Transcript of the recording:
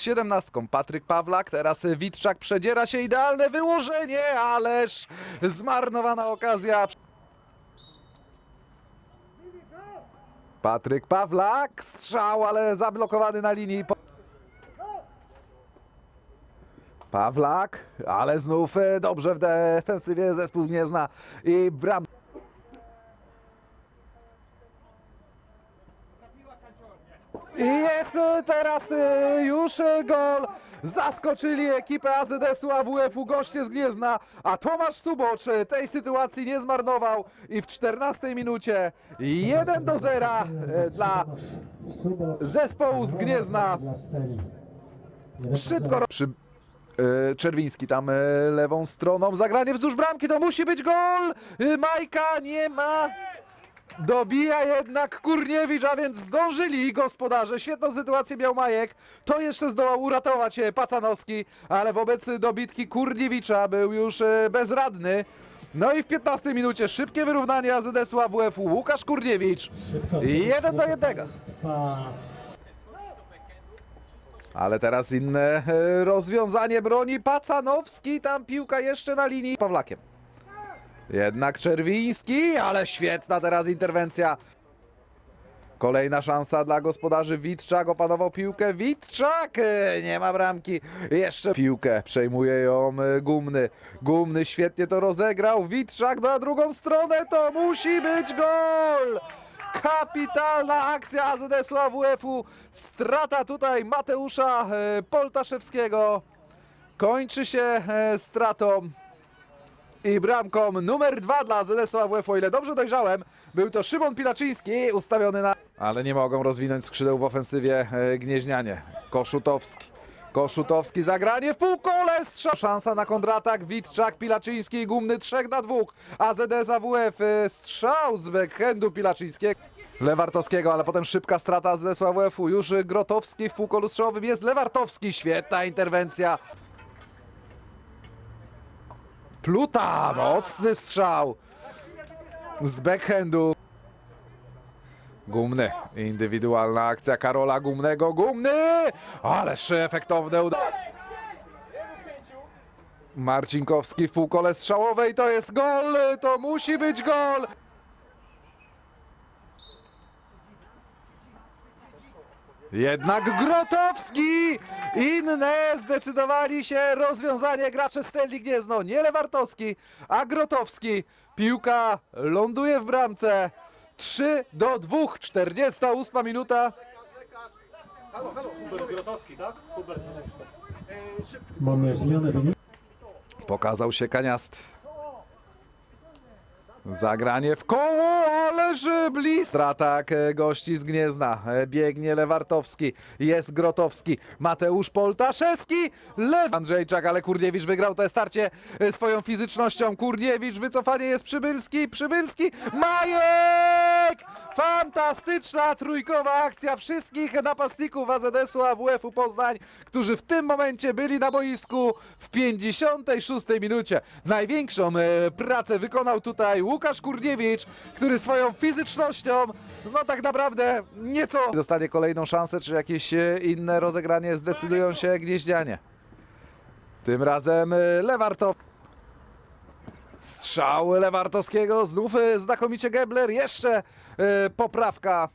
siedemnastką. Patryk Pawlak, teraz Witczak przedziera się, idealne wyłożenie, ależ zmarnowana okazja. Patryk Pawlak, strzał, ale zablokowany na linii. Pawlak, ale znów e, dobrze w defensywie zespół z Gniezna i bram. I jest e, teraz e, już gol. Zaskoczyli ekipę AZS-u AWF-u goście z Gniezna, a Tomasz Subocz tej sytuacji nie zmarnował i w 14 minucie 1 do 0 e, dla zespołu z Gniezna. Szybko przy e, Czerwiński tam e, lewą stroną, zagranie wzdłuż bramki, to musi być gol! Majka nie ma, dobija jednak Kurniewicz, a więc zdążyli gospodarze, świetną sytuację miał Majek, to jeszcze zdołał uratować e, Pacanowski, ale wobec dobitki Kurniewicza był już e, bezradny. No i w 15 minucie szybkie wyrównanie AZS-u AWF-u, Łukasz Kurniewicz, jeden do jednego. Ale teraz inne e, rozwiązanie broni Pacanowski, tam piłka jeszcze na linii Pawlakiem. Jednak Czerwiński, ale świetna teraz interwencja. Kolejna szansa dla gospodarzy Witczak, opanował piłkę Witczak, nie ma bramki, jeszcze piłkę, przejmuje ją Gumny, Gumny świetnie to rozegrał, Witczak na drugą stronę, to musi być gol! Kapitalna akcja AZS-u AWF-u, strata tutaj Mateusza e, Poltaszewskiego, kończy się e, stratą i bramką numer dwa dla ZS AWF, o ile dobrze dojrzałem, był to Szymon Pilaczyński ustawiony na... Ale nie mogą rozwinąć skrzydeł w ofensywie e, Gnieźnianie. Koszutowski. Koszutowski zagranie w półkole, strzał. Szansa na kontratak, Witczak, Pilaczyński Gumny 3 na 2. AZS AWF e, strzał z backhandu Pilaczyńskiego. Lewartowskiego, ale potem szybka strata z AWF-u. Już Grotowski w półkolu strzałowym jest Lewartowski. Świetna interwencja. Pluta, mocny strzał z backhandu. Gumny, indywidualna akcja Karola Gumnego, Gumny, ależ efektowne uda. Marcinkowski w półkole strzałowej, to jest gol, to musi być gol. Jednak Grotowski! Inne zdecydowali się rozwiązanie gracze Steli Gniezno. Nie Lewartowski, a Grotowski. Piłka ląduje w bramce. 3 do 2, 48 minuta. Grotowski, tak? Hubert. Mamy zmianę wyniku. Pokazał się Kaniast. Zagranie w koło, ależ blisko. Atak e, gości z Gniezna. Biegnie Lewartowski, jest Grotowski, Mateusz Poltaszewski, Lew... Andrzejczak, ale Kurniewicz wygrał to starcie e, swoją fizycznością. Kurniewicz, wycofanie jest Przybylski, Przybylski, Majek! Fantastyczna trójkowa akcja wszystkich napastników AZS-u AWF-u Poznań, którzy w tym momencie byli na boisku w 56 minucie. Największą e, pracę wykonał tutaj Łukasz Kurniewicz, który swoją fizycznością, no tak naprawdę nieco... Dostanie kolejną szansę, czy jakieś e, inne rozegranie zdecydują się Gnieździanie. Tym razem e, Lewartow. Strzał Lewartowskiego, znów e, znakomicie Gebler, jeszcze e, poprawka